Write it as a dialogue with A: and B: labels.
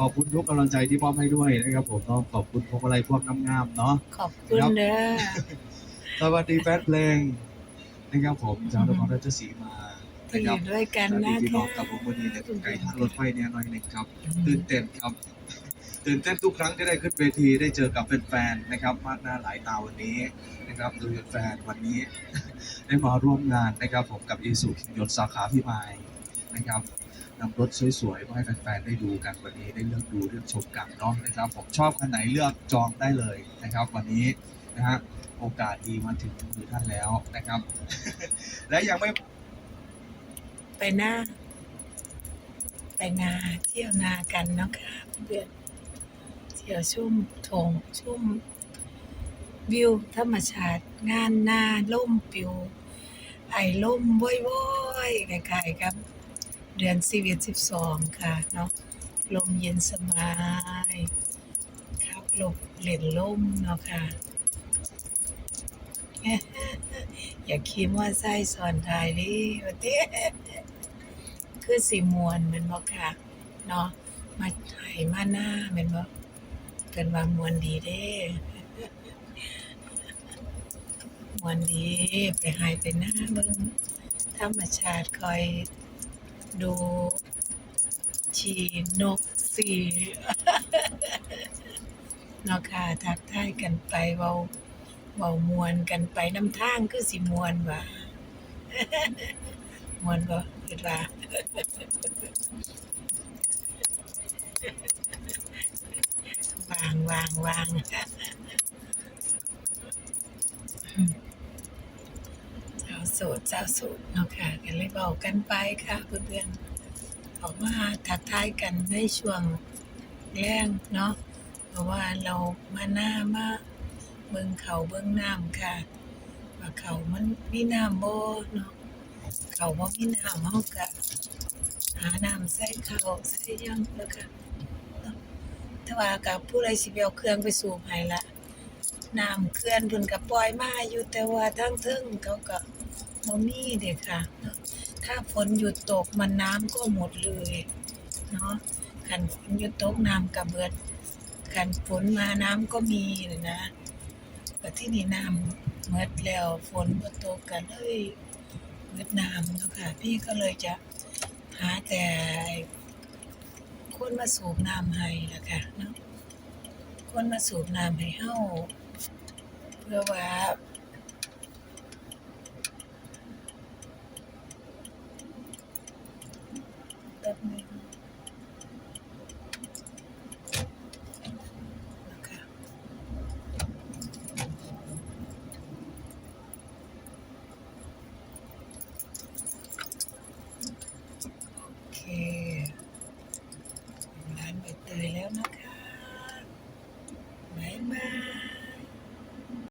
A: ขอบคุณทุกกำลังใจที่มอบให้ด้วยนะครับผมต้องขอบคุณพวกอะไรพวกงามๆเนาะ
B: ขอบคุณเด้อ
A: สวัสดีแฟนเพลงนะครับผมจากนครราชสีมา
B: ที่
A: นะ
B: อ
A: ครับ
B: ยู่ด้วยกัน
A: สวัสดี
B: นะ
A: พี่น้อ
B: คะ
A: งกับผมวันนี้เนี่ยไก่ทางรถไฟเนี่ยหน้อยหนึ่งครับตื่นเต้นครับตื่นเต้นทุกครั้งที่ได้ขึ้นเวทีได้เจอกับแฟนๆนะครับมากหน้าหลายตาวันนี้นะครับโดยแฟนวันนี้ ได้มาร่วมงานนะครับผมกับอีสุขิงยนต์สาขาพิมาย นะครับนำรถสวยๆมาให้แฟนๆได้ดูกันวันนี้ได้เลือกดูเลือกชมกันเนาะนะครับ ผมชอบคันไหนเลือกจองได้เลยนะครับ วันนี้นะฮะโอกาสดีมาถึงมือท่านแล้วนะครับ และยังไม่
B: ไปหน้า ไปนาเที่ยวนากันเนาะค่ะเพื่อนเที่ยวชุ่มทงชุ่มวิวธรรมชาติงานนาล่มปิวไอ้ล่มว้อยๆคล้ายๆครับ เดือนสิบเอ็ดสิบสองค่ะเนาะลมเย็นสบายครับหลบเหล่นล่มเนาะค่ะ อย่าคิดว่าไส้สอนทายดิวันนี้คือสีมวนมันบ่ค่ะเนาะมาไถมาหน้ามันบ่เกินว่ามวนดีเด้มวนดีไปหายไปหน้าเบิ่งธรรมชาติคอย ดูชีนกสีเนาะค่ะทักทายกันไปเว้าเว้ามวนกันไปน้ำทางคือสิมวนว่ามวนบ่คิดว่าวางวางวางเจ้า สูตรเจ้าสูตรเนาะค่ะกันเลยบอกกันไปค่ะเพื่อนๆออกมาทักทายกันในช่วงแรงเนาะเพราะว่าเรามาหน้ามาเบิ่งเขาเบิ่งน้ำค่ะ ว่าเขามันมีน้ำบ่เนาะเขาบ่มีน้ำเฮาก็หาน้ำใส่เขาใส่ยังแล้วก็เนาะแต่ว่ากับผู้ใดสิเอาเครื่องไปสูบให้ละน้ำเขื่อนเพิ่นก็ปล่อยมาอยู่แต่ว่าทางเทิงเขาก็ บ่มีเด้ค่ะถ้าฝนหยุดตกมันน้ำก็หมดเลยเนาะคันฝนหยุดตกน้ำก็เบิดคันฝนมาน้ำก็มีน่ะนะก็ที่นี่น้ำเมดแล้วฝนบ่ตกกันเลยเมดน้ำเนาะค่ะ พี่ก็เลยจะหาแต่คนมาสูบน้ำให้ละค่ะเนาะคนมาสูบน้ำให้เฮาเพื่อว่า แป๊บนึงนะคโอเคร้านใบเตยแล้วนะคะ